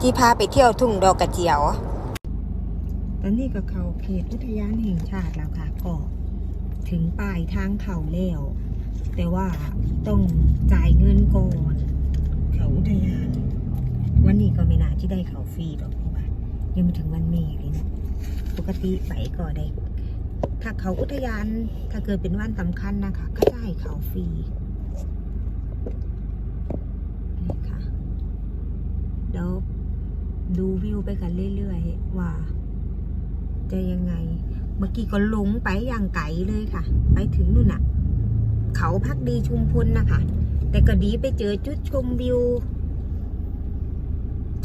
จีพาไปเที่ยวทุ่งดอกกระเจียว ตอนนี้ก็เขาเขตอุทยานแห่งชาติแล้วค่ะก็ถึงปลายทางเขาแล้ว แต่ว่าต้องจ่ายเงินก่อนเขาอุทยาน วันนี้ก็ไม่น่าที่ได้เขาฟรีหรอกเพราะว่ายังไม่ถึงวันเมษเลยนะปกติไปก็ได้ ถ้าเขาอุทยานถ้าเกิดเป็นวันสำคัญนะคะ ก็จะให้เขาฟรีนี่ค่ะ เดี๋ยวดูวิวไปกันเรื่อยๆว่า จะยังไง เมื่อกี้ก็ลงไปอย่างไกลเลยค่ะ ไปถึงนู่นน่ะ เขาพักดีชุมพลนะคะ แต่ก็ดีไปเจอจุดชมวิว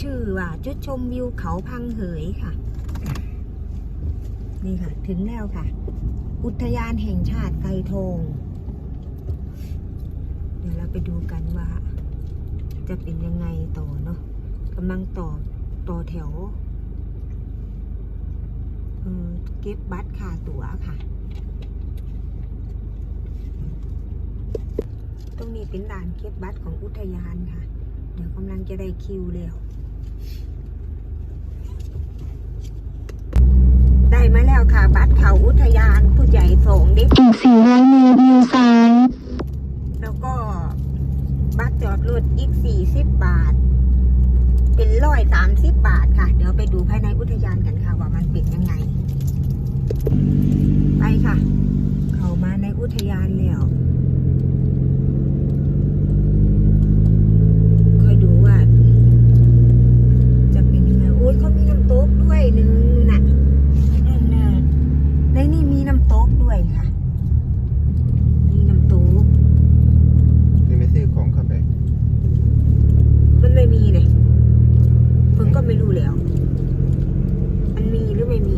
ชื่อว่าจุดชมวิวเขาพังเหยค่ะ นี่ค่ะ ถึงแล้วค่ะ อุทยานแห่งชาติไกรทองเดี๋ยวเราไปดูกันว่า จะเป็นยังไงต่อเนาะ กำลังต่อต่อแถวเออเก็บบัตรค่าตั๋วค่ะ ตรงนี้เป็นด่านเก็บบัตรของอุทยานค่ะ เดี๋ยวกำลังจะได้คิวแล้ว ได้มาแล้วค่ะ บัตรเขาอุทยานผู้ใหญ่สองเด็กอีก400เมตรเลี้ยวซ้าย แล้วก็บัตรจอดรถอีกสี่สิบบาท เป็นร้อยสามสิบบาทค่ะ เดี๋ยวไปดูภายในอุทยานกันค่ะว่ามันเป็นยังไง ไปค่ะ เข้ามาในอุทยานแล้วคอยดูว่า จะเป็นยังไงโอ้ยเขามีน้ำตกด้วยหนึ่งน่ะนั่นน่ะในนี่มีน้ำตกด้วยค่ะ มีน้ำตก นี่ไม่ซื้อของเข้าไป มันไม่มีเลยเพิ่งก็ไม่รู้แล้ว มันมีหรือไม่มี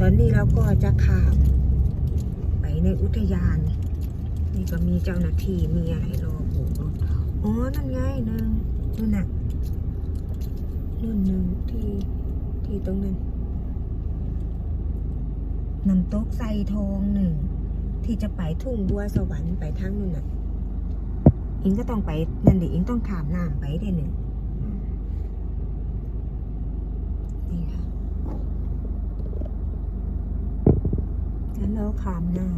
ตอ นี้เราก็จะข้ามไปในอุทยาน นี่ก็มีเจ้าหน้าที่มีอะไรรอโบกรถอ๋อ นั่นไงหนึ่งนู่นน่ะนู่นหนึ่งที่ที่ตรงนั้นน้ำตกไซทองหนึ่ง ที่จะไปทุ่งบัวสวรรค์ไปทางนู่นน่ะอิงก็ต้องไปนั่นดิอิงต้องขามน้ำไปได้หนึ่งนี่ค่ะแล้ว เราข้ามน้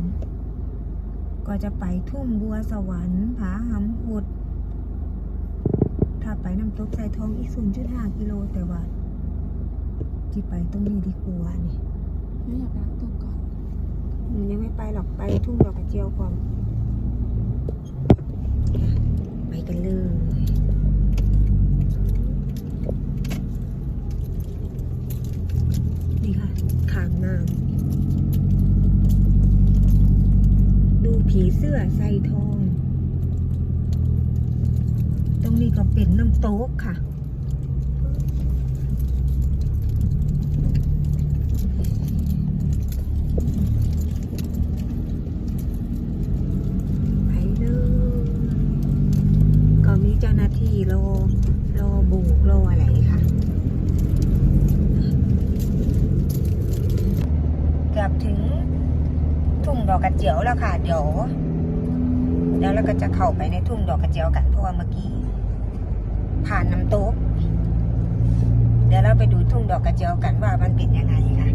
ำก็จะไปทุ่งบัวสวรรค์ผาหำหุด ถ้าไปน้ำตกใส่ทองอีก0.5กิโลแต่ว่าที่ไปตรงนี้ดีกว่านี่ไม่อยากรักตัวก่อนอืมยังไม่ไปหรอกไปทุ่งดอกกระเจียวก่อนค่ะไปกันเลยนี่ค่ะขางน้ำดู ผีเสื้อใส่ทอง ตรงนี้ก็เป็นน้ำโต๊กค่ะไปเลยก็มีเจ้าหน้าที่รอรอโบูกรออะไรค่ะ เกือบถึงทุ่ง ดอกกระเจียวแล้วค่ะ เดี๋ยวเดี๋ยวเราก็จะเข้าไปในทุ่งดอกกระเจียวกันเพราะว่าเมื่อกี้ผ่านน้ำตกเดี๋ยวเราไปดูทุ่งดอกกระเจียวกันว่ามันเป็นยังไงค่ะ